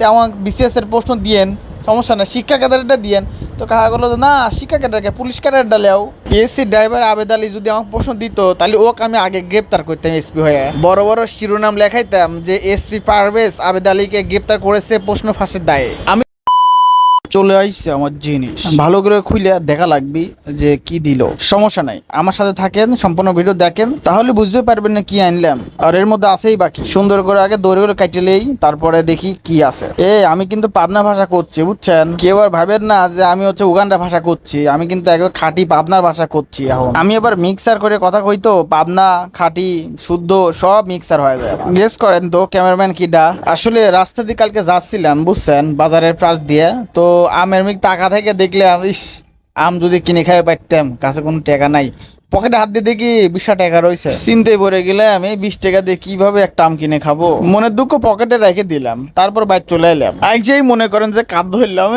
তো আমার বিসিএসের প্রশ্ন দিয়েন, সমস্যা না শিক্ষা ক্যাডারটা দিয়েন। তো কাহা গেলো না, শিক্ষা ক্যাডারকে পুলিশ ক্যাডারটা লেও। পিএসসি ড্রাইভার আবেদ আলী যদি আমাকে প্রশ্ন দিত, তাহলে ওকে আমি আগে গ্রেপ্তার করতাম এসপি হয়ে। বড় বড় শিরোনাম লেখাইতাম যে এসপি পারভেজ আবেদ আলীকে গ্রেপ্তার করেছে প্রশ্ন ফাঁসের দায়ে। আমি চলে আসছে আমার জিনিস। ভালো করে খুলে দেখা লাগবে যে কি দিল। সমস্যা নাই। আমার সাথে থাকেন সম্পূর্ণ ভিডিও দেখেন তাহলে বুঝতে পারবেন না কি আনলাম। আর এর মধ্যে আছেই বাকি। সুন্দর করে আগে দৌড়ে করে কাটিলেই তারপরে দেখি কি আছে। এ আমি কিন্তু পাবনা ভাষা করছি বুঝছেন? কেউ আর ভাবেন না যে আমি হচ্ছে উগান্ডা ভাষা করছি আমি কিন্তু একবার খাঁটি পাবনার ভাষা করছি এখন। আমি এবার মিক্সার করে কথা কই তো পাবনা খাঁটি শুদ্ধ সব মিক্সার হয়ে যায় গেস করেন তো ক্যামেরাম্যান কিডা? আসলে রাস্তা দিয়ে কালকে যাচ্ছিলাম বুঝছেন? বাজারের প্রাস দিয়ে তো আমের মিক টাকা থেকে দেখলে ইস, আম যদি কিনে খাই পারতাম কাছে কোনো টাকা নাই। পকেটে হাত দিয়ে দেখি বিশটা টাকা রয়েছে। চিনতে পড়ে গেলে আমি বিশ টাকা দিয়ে কীভাবে একটা আম কিনে খাব? মনের দুঃখ পকেটে রেখে দিলাম, তারপর বাইর চলে এলাম। আইসেই মনে করেন যে কাঁদ ধরলাম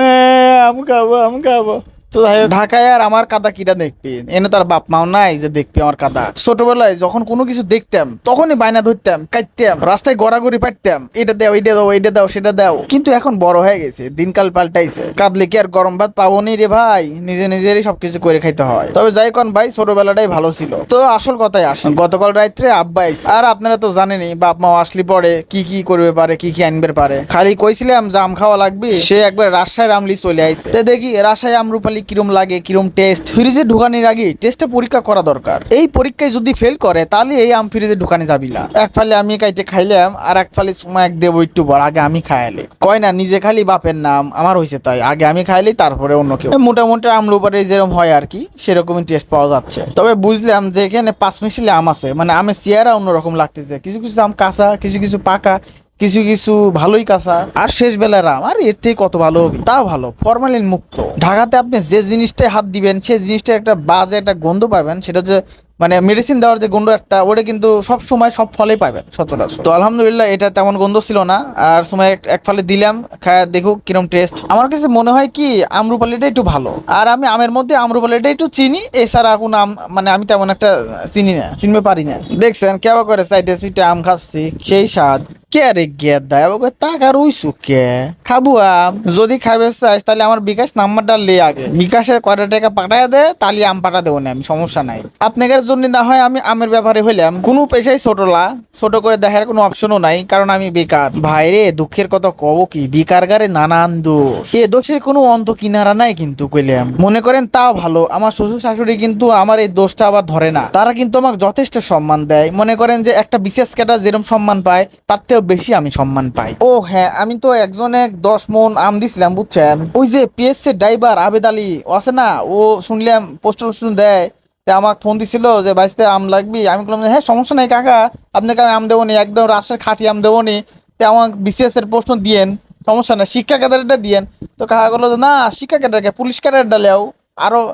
আম খাব আম খাব। তো ঢাকায় আর আমার কাদা কিটা দেখবি? এনে তার বাপ মাও নাই যে দেখবি আমার কাদা। ছোটবেলায় যখন কোনো কিছু দেখতাম, তখনই বায়না ধরতাম কাটতাম রাস্তায় গড়াগড়ি পাটতাম। এটা দাও এটা দাও এটা দাও, সেটা দাও। কিন্তু এখন বড় হয়ে গেছে, দিনকাল পাল্টাইছে। কাঁদলে কি আর গরম ভাত পাবো নি রে ভাই? নিজে নিজেরই সবকিছু করে খাইতে হয়। তবে যাই কোন ভাই, ছোটবেলাটাই ভালো ছিল। তো আসল কথাই আসে, গতকাল রাত্রে আব্বা আইছে। আর আপনারা তো জানেনই, বাপ মা আসলি পরে কি কি করবে পারে, কি কি আনবে পারে। খালি কইছিলাম যে আম খাওয়া লাগবে, সে একবার রাজশাহীর আমলি চলে আইছে। দেখি, রাজশাহী আমরুপালি কিরম লাগে, কিরম টেস্ট ফ্রিজে ঢুকানির আগে টেস্টে পরীক্ষা করা দরকার। এই পরীক্ষায় যদি ফেল করে, তাহলে এই আম ফ্রিজে ঢুকানি যাবি না। এক ফালে আমি কাইটে খাইলাম, আর এক ফালে সময় এক দেবো একটু বড় আগে আমি খাইলে কয় না, নিজে খালি বাপের নাম, আমার হয়েছে তাই। আগে আমি খাইলি তারপরে অন্য কেউ। মোটামুটি আমলুপারে যেরকম হয় আর কি, সেরকমই টেস্ট পাওয়া যাচ্ছে। তবে বুঝলাম যে এখানে পাঁচ মিশিলে আম আছে মানে আমের চেয়ারা অন্যরকম লাগতেছে। কিছু কিছু আম কাঁচা, কিছু কিছু পাকা কিছু কিছু ভালোই কাঁচা। আর শেষ বেলার আম আর এর থেকে কত ভালো হবে? তাও ভালো ফরমালিন মুক্ত। ঢাকাতে আপনি যে জিনিসটাই হাত দিবেন, সেই জিনিসটা একটা বাজে একটা গন্ধ পাবেন, সেটা হচ্ছে মানে মেডিসিন দেওয়ার যে গন্ধ একটা, ওটা কিন্তু সব সময় সব ফলেই পাবেন, সচরাচর। তো আলহামদুলিল্লাহ, এটা তেমন গন্ধ ছিল না। আর সময় এক- ফলে দিলাম, খায় দেখুক কিরম টেস্ট আমার কাছে মনে হয় কি, আমরুপালিটা একটু ভালো। আর আমি আমের মধ্যে আমরুপালিটা একটু চিনি, এছাড়া কোনো আম মানে আমি তেমন একটা চিনি না, চিনতে পারি না। দেখছেন, কেবা করে সাইডে সুইটে আম খাচ্ছি, সেই স্বাদ। কে রে গে দেয়? ওকে টাকা রইছু কে? খাব আম। যদি খাবে চাইস তাহলে আমার বিকাশ নাম্বারটা লে আগে। বিকাশের কয়টা টাকা পাঠায় দে, তাহলে আম পাঠা দেবো না আমি, সমস্যা নাই। আপনাদের জন্য না হয় আমি আমের ব্যাপারে হইলাম। কোনো পেশাই ছোটলা ছোট করে দেখার কোনো অপশনও নাই, কারণ আমি বেকার। ভাই রে, দুঃখের কথা কব কি? বেকার গারে নানান দোষ। এ দোষের কোনো অন্ত কিনারা নাই কিন্তু কইলাম। মনে করেন তাও ভালো। আমার শ্বশুর শাশুড়ি কিন্তু আমার এই দোষটা আবার ধরে না। তারা কিন্তু আমাকে যথেষ্ট সম্মান দেয়। মনে করেন যে একটা বিশেষ ক্যাটার যেরকম সম্মান পায়, তার থেকেও বেশি আমি সম্মান পাই। ও হ্যাঁ আমি তো একজন এক দশ মন আম দিছিলাম বুঝছেন? ওই যে পিএসসি ড্রাইভার আবেদ আলী আছে না? ও শুনলাম পোস্টার পোস্টার দেয় তা আমাকে ফোন দিছিল যে বাইসতে আম লাগবি? আমি বললাম হ্যাঁ সমস্যা নাই কাকা আপনাকে আমি আম দেবো নি একদম রাস্তার খাঁটি আম দেবো নি। তা আমাকে বিসিএস এর প্রশ্ন দিয়েন সমস্যা না শিক্ষা ক্যাডারটা দিয়েন। তো কাকা বলল না শিক্ষা ক্যাডারকে পুলিশ ক্যাডারটা লেও আরও আহ,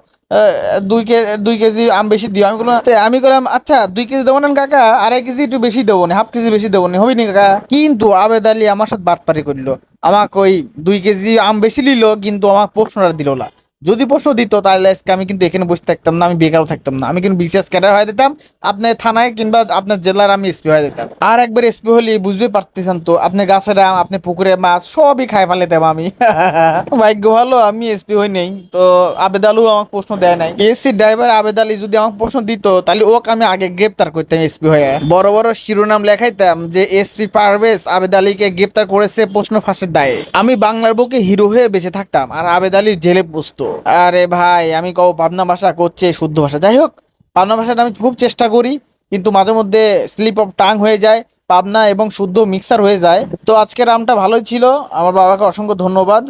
দুই কে দুই কেজি আম বেশি দিও। আমি বললাম "তে, আমি করলাম আচ্ছা দুই কেজি দেবো না কাকা? আড়াই কেজি একটু বেশি দেবো না হাফ কেজি বেশি দেবো না হবি না কাকা? কিন্তু আবেদ আলী আমার সাথে বাটপারি করল। আমাকে ওই দুই কেজি আম বেশি নিল কিন্তু আমাকে প্রশ্নটা দিল না। যদি প্রশ্ন দিত, তাহলে আজকে আমি কিন্তু এখানে বসে থাকতাম না, আমি বেকারও থাকতাম না। আমি কিন্তু বিসিএস ক্যাডার হয়ে দিতাম আপনার থানায় কিংবা আপনার জেলার আমি এসপি হয়ে দিতাম আর একবার এসপি হলে বুঝতে পারতেছেন তো, আপনি গাছের আম আপনি পুকুরে মাছ, সবই খাই ফেলে দেব আমি। ভাগ্য ভালো, আমি এসপি হই নেই। তো আবেদ আলু আমাকে প্রশ্ন দেয় নাই। এসসি ড্রাইভার আবেদ আলী যদি আমাকে প্রশ্ন দিত, তাহলে ওকে আমি আগে গ্রেপ্তার করতাম এসপি হয়ে। বড় বড় শিরোনাম লেখাইতাম যে, এসপি পারভেজ আবেদ আলীকে গ্রেপ্তার করেছে প্রশ্ন ফাঁসের দায়ে। আমি বাংলার বুকে হিরো হয়ে বেঁচে থাকতাম, আর আবেদ আলী জেলে বসতো আরে ভাই, আমি কও পাবনা ভাষা করছে শুদ্ধ ভাষা। যাই হোক, পাবনা ভাষাটা আমি খুব চেষ্টা করি, কিন্তু মাঝে মধ্যে স্লিপ অফ টাং হয়ে যায়, পাবনা এবং শুদ্ধ মিক্সার হয়ে যায়। তো আজকের আমটা ভালোই ছিল। আমার বাবাকে অসংখ্য ধন্যবাদ।